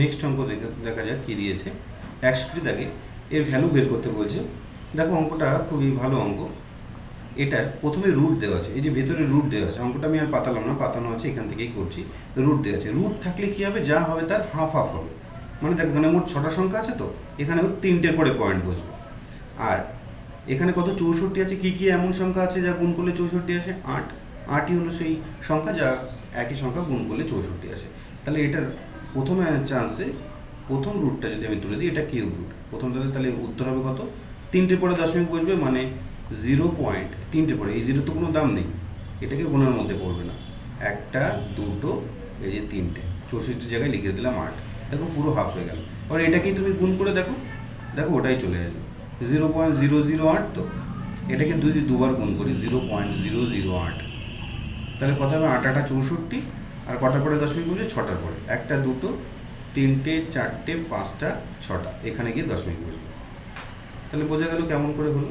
Next অঙ্ক দেখা যাক কী দিয়েছে। একষট্টি দাগে এর ভ্যালু বের করতে বলছে। দেখো অঙ্কটা খুবই ভালো অঙ্ক। এটার প্রথমে রুট দেওয়া আছে। এই যে ভেতরে রুট দেওয়া আছে। অঙ্কটা আমি আর পাতালাম না। পাতানো আছে, এখান থেকেই করছি। রুট দেওয়া আছে। রুট থাকলে কী হবে? যা হবে তার হাফ হাফ হবে। মানে দেখো এখানে মোট ছটা সংখ্যা আছে তো? এখানেও তিনটের পরে পয়েন্ট বসবে। আর এখানে কত? চৌষট্টি আছে। কি কি এমন সংখ্যা আছে যা গুণ করলে চৌষট্টি আসে? আট। আটই হলো সেই সংখ্যা যা একই সংখ্যা গুণ করলে চৌষট্টি আসে। তাহলে এটার প্রথম চান্সে প্রথম রুটটা যদি আমি তুলে দিই, এটা কিউব রুট প্রথমটাতে তাহলে উত্তর হবে কত? তিনটে পরে দশমিক বসবে মানে জিরো পয়েন্ট তিনটে পরে। এই জিরো তো কোনো দাম নেই। এটাকে গুণের মধ্যে পড়বে না। একটা, দুটো, এই যে তিনটে। চৌষট্টি জায়গায় লিখে দিলাম আট। দেখো পুরো হাফ হয়ে গেল। এবার এটাকেই তুমি গুণ করে দেখো? দেখো ওটাই চলে আসবে জিরো পয়েন্ট জিরো জিরো আট তো? এটাকে যদি দুবার গুণ করি জিরো পয়েন্ট জিরো জিরো আট। তাহলে কথা হবে? আট, আটা, চৌষট্টি। আর কটার পরে দশমিক বসবে ছটার পরে। একটা, দুটো, তিনটে, চারটে, পাঁচটা, ছটা। এখানে গিয়ে দশমিক বসবে তাহলে বোঝা গেল কেমন করে হলো।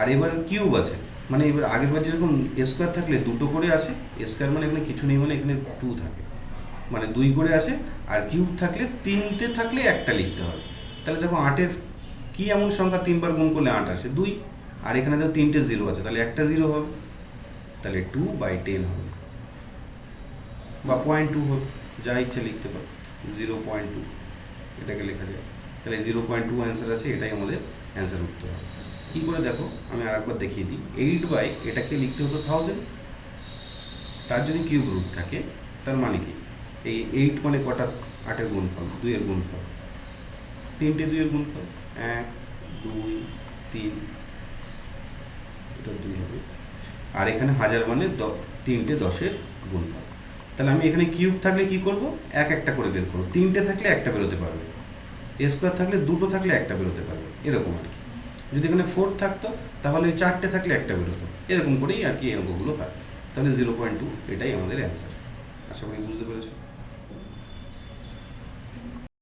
আর এবার কিউব আছে। মানে এবার আগের বার যেরকম স্কোয়ার থাকলে দুটো করে আসে স্কোয়ার মানে এখানে কিছু নেই মানে এখানে টু থাকে। মানে দুই করে আসে, আর কিউব থাকলে তিনটে থাকলে একটা লিখতে হবে। তাহলে দেখো আটের কি এমন সংখ্যা? তিনবার গুণ করলে আট আসে দুই। আর এখানে দেখো তিনটে জিরো আছে। তাহলে একটা জিরো হবে। তাহলে টু বাই টেন হবে। বা পয়েন্ট টু হোক, যা ইচ্ছে লিখতে পারো জিরো পয়েন্ট টু এটাকে লেখা যায়। তাহলে জিরো পয়েন্ট টু অ্যান্সার আছে, এটাই আমাদের অ্যান্সার উত্তর হবে। কী করে দেখো? আমি আরেকবার দেখিয়ে দিই। এইট বাই এটাকে লিখতে হতো থাউজেন্ড তার যদি কিউব রুট থাকে, তার মানে কি? এই এইট মানে কটা? আটের গুণফল, দুইয়ের গুণফল। তিনটে দুইয়ের গুণফল? এক, দুই, তিন। এটা দুই হবে। আর এখানে হাজার মানে তিনটে দশের গুণফল। তাহলে আমি এখানে কিউব থাকলে কি করব? এক একটা করে বের করব। তিনটে থাকলে একটা বেরোতে পারবে। এ স্কোয়ার থাকলে দুটো থাকলে একটা বেরোতে পারবে। এরকম আর কি। যদি এখানে ফোর থাকতো, তাহলে চারটে থাকলে একটা বেরোতো। এরকম করেই আর কি এই অঙ্কগুলো হয়। তাহলে জিরো পয়েন্ট টু এটাই আমাদের অ্যান্সার আশা করি বুঝতে পেরেছ।